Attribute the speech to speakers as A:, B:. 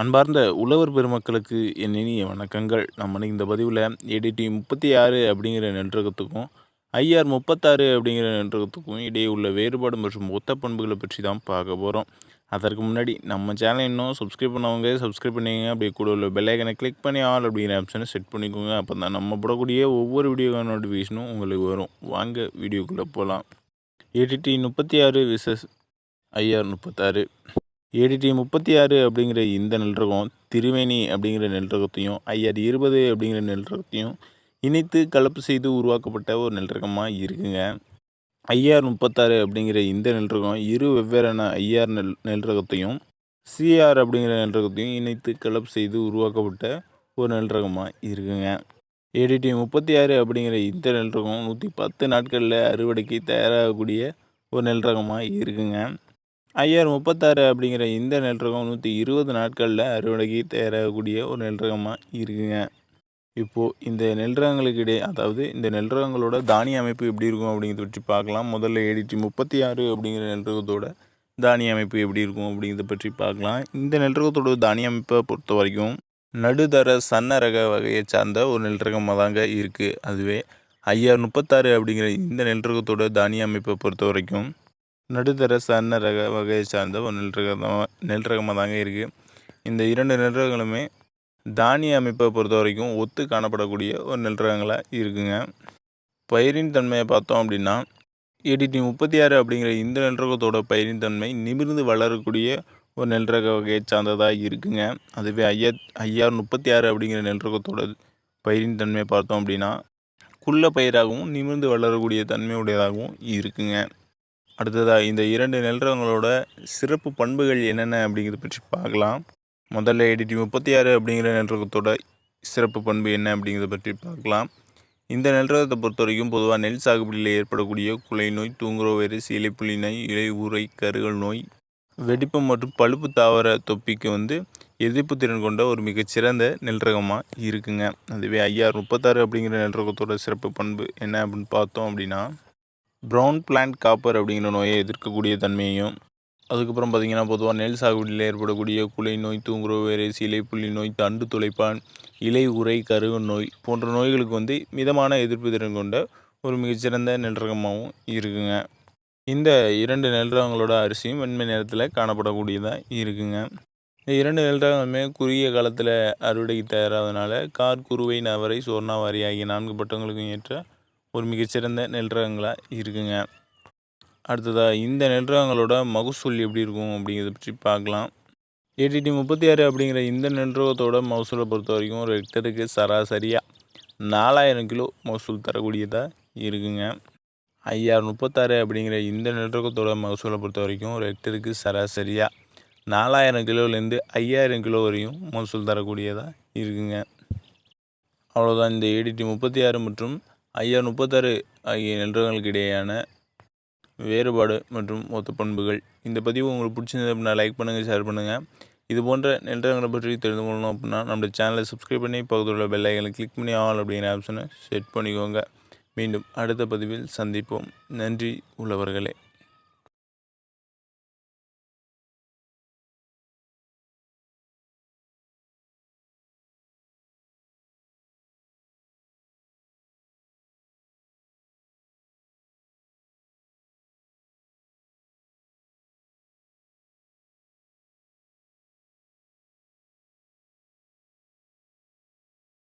A: அன்பார்ந்த உழவர் பெருமக்களுக்கு என் இனிய வணக்கங்கள். நம்ம இந்த பதிவில் ஏடிடி முப்பத்தி ஆறு அப்படிங்கிற நென்றகத்துக்கும் ஐஆர் முப்பத்தாறு அப்படிங்கிற நென்றகத்துக்கும் இடையே உள்ள வேறுபாடு மற்றும் ஒத்த பண்புகளை பற்றி தான் பார்க்க போகிறோம் அதற்கு முன்னாடி நம்ம சேனல் இன்னும் சப்ஸ்கிரைப் பண்ணவங்க சப்ஸ்கிரைப் பண்ணிங்க அப்படியே கூட உள்ள பெல்லைக்கனை கிளிக் பண்ணி ஆல் அப்படிங்கிற ஆப்ஷனை செட் பண்ணிக்கோங்க. அப்போ தான் நம்ம போடக்கூடிய ஒவ்வொரு வீடியோ நோட்டிஃபிகேஷனும் உங்களுக்கு வரும். வாங்க வீடியோக்குள்ளே போகலாம் ஏடிடி முப்பத்தி ஆறு விசஸ் ஐஆர் முப்பத்தாறு. ஏடிடி முப்பத்தி ஆறு அப்படிங்கிற இந்த நெல்ரகம் திருவேணி அப்படிங்கிற நெல்ரகத்தையும் ஐஆர் இருபது அப்படிங்கிற நெல்ரகத்தையும் இணைத்து கலப்பு செய்து உருவாக்கப்பட்ட ஒரு நெல்ரகமாக இருக்குங்க. ஐஆர் முப்பத்தாறு அப்படிங்கிற இந்த நெல்ரகம் இரு வெவ்வேறான ஐஆர் நெல் நெல்ரகத்தையும் சிஆர் அப்படிங்கிற நெல்ரகத்தையும் இணைத்து கலப்பு செய்து உருவாக்கப்பட்ட ஒரு நெல்ரகமாக இருக்குங்க. ஏடிடி முப்பத்தி ஆறு அப்படிங்கிற இந்த நெல்ரகம் நூற்றி பத்து நாட்களில் அறுவடைக்கு தயாராகக்கூடிய ஒரு நெல்ரகமாக இருக்குங்க. ஐஆர் முப்பத்தாறு அப்படிங்கிற இந்த நெல்ரகம் நூற்றி இருபது நாட்களில் அறுவடைக்கு தயாராகக்கூடிய ஒரு நெல் ரகமாக இருக்குங்க. இப்போது இந்த நெல்ரகங்களுக்கு இடையே அதாவது இந்த நெல்ரகங்களோட தானிய அமைப்பு எப்படி இருக்கும் அப்படிங்கிறத பற்றி பார்க்கலாம். முதல்ல ஏடிடி முப்பத்தி ஆறு அப்படிங்கிற நெல்ரகத்தோட தானிய அமைப்பு எப்படி இருக்கும் அப்படிங்கிறத பற்றி பார்க்கலாம். இந்த நெல்ரகத்தோட தானிய அமைப்பை பொறுத்த வரைக்கும் நடுதர சன்ன ரக வகையை சார்ந்த ஒரு நெல்ரகமாக தாங்க இருக்குது அதுவே ஐஆர் முப்பத்தாறு அப்படிங்கிற இந்த நெல்ரகத்தோட தானிய அமைப்பை பொறுத்த வரைக்கும் நடுத்தர சன்ன ரக வகையை சார்ந்த ஒரு நெல் ரகம் நெல் ரகமாக தாங்க இருக்குது இந்த இரண்டு நெல் ரகங்களுமே தானிய அமைப்பை பொறுத்த வரைக்கும் ஒத்து காணப்படக்கூடிய ஒரு நெல் ரகங்களாக இருக்குங்க. பயிரின் தன்மையை பார்த்தோம் அப்படின்னா எடிடி முப்பத்தி ஆறு அப்படிங்கிற இந்த நெல் ரகத்தோட பயிரின் தன்மை நிமிர்ந்து வளரக்கூடிய ஒரு நெல் ரக வகையை சார்ந்ததாக இருக்குங்க. அதுவே ஐயா ஐயாறு முப்பத்தி ஆறு அப்படிங்கிற நெல் ரகத்தோட பயிரின் தன்மையை பார்த்தோம் அப்படின்னா குள்ள பயிராகவும் நிமிர்ந்து வளரக்கூடிய தன்மையுடையதாகவும் இருக்குங்க. அடுத்ததாக இந்த இரண்டு நெல் ரகங்களோட சிறப்பு பண்புகள் என்னென்ன அப்படிங்கிறத பற்றி பார்க்கலாம். முதல்ல ஏடிடி முப்பத்தி ஆறு அப்படிங்கிற நெல் ரகத்தோட சிறப்பு பண்பு என்ன அப்படிங்கிறத பற்றி பார்க்கலாம். இந்த நெல் ரகத்தை பொறுத்த வரைக்கும் பொதுவாக நெல் சாகுபடியில் ஏற்படக்கூடிய குலை நோய் தூங்குறோ வைரஸ் இலைப்புலி நோய் இலை ஊரை கருகல் நோய் வெடிப்பு மற்றும் பழுப்பு தாவர தொப்பிக்கு வந்து எதிர்ப்பு திறன் கொண்ட ஒரு மிகச்சிறந்த நெல் ரகமாக இருக்குங்க. அதுவே ஐஆர் முப்பத்தாறு அப்படிங்கிற நெல் ரகத்தோட சிறப்பு பண்பு என்ன அப்படின்னு பார்த்தோம் அப்படின்னா ப்ரௌன் பிளான்ட் காப்பர் அப்படிங்கிற நோயை எதிர்க்கக்கூடிய தன்மையையும் அதுக்கப்புறம் பார்த்திங்கன்னா பொதுவாக நெல் சாகுபடியில் ஏற்படக்கூடிய குலை நோய் தூங்குறோ வைரஸ் இலைப்புள்ளி நோய் தண்டு துளைப்பான் இலை உரை கருவு நோய் போன்ற நோய்களுக்கு வந்து மிதமான எதிர்ப்பு திறன் கொண்ட ஒரு மிகச்சிறந்த நெல் ரகமாகவும் இருக்குங்க. இந்த இரண்டு நெல் ரகங்களோட அரிசியும் வெண்மை நேரத்தில் காணப்படக்கூடியதாக இருக்குங்க. இந்த இரண்டு நெல் ரகங்களுமே குறுகிய காலத்தில் அறுவடைக்கு தயாராதனால கார் குறுவை நவரை சோர்ணாவாரி ஆகிய நான்கு பட்டங்களுக்கும் ஏற்ற ஒரு மிகச்சிறந்த நெல் ரகங்களாக இருக்குங்க. அடுத்ததாக இந்த நெல் ரகங்களோட மகசூல் எப்படி இருக்கும் அப்படிங்கிறத பற்றி பார்க்கலாம். ஏடிடி முப்பத்தி ஆறு அப்படிங்கிற இந்த நெல் ரகத்தோட மகசூலை பொறுத்த வரைக்கும் ஒரு ஹெக்டருக்கு சராசரியாக நாலாயிரம் கிலோ மகசூல் தரக்கூடியதாக இருக்குங்க. ஐஆர் முப்பத்தாறு அப்படிங்கிற இந்த நெல் ரகத்தோட மகசூலை பொறுத்த வரைக்கும் ஒரு ஹெக்டருக்கு சராசரியாக நாலாயிரம் கிலோலேருந்து ஐயாயிரம் கிலோ வரையும் மகசூல் தரக்கூடியதாக இருக்குங்க. அவ்வளோதான் இந்த ஏடிடி முப்பத்தி ஆறு மற்றும் ஐயா முப்பத்தாறு ஆகிய நெல்ரகங்களுக்கு இடையேயான வேறுபாடு மற்றும் ஒத்த பண்புகள் இந்த பதிவு உங்களுக்கு பிடிச்சிருந்தது அப்படின்னா லைக் பண்ணுங்கள் ஷேர் பண்ணுங்கள் இது போன்ற நெல்ரகங்களை பற்றி தெரிந்து கொள்ளணும் அப்படின்னா நம்ம சேனலை சப்ஸ்கிரைப் பண்ணி பக்கத்தில் உள்ள பெல்லைகளை கிளிக் பண்ணி ஆல் அப்படிங்கிற ஆப்ஷனை செட் பண்ணிக்கோங்க. மீண்டும் அடுத்த பதிவில் சந்திப்போம். நன்றி உள்ளவர்களே.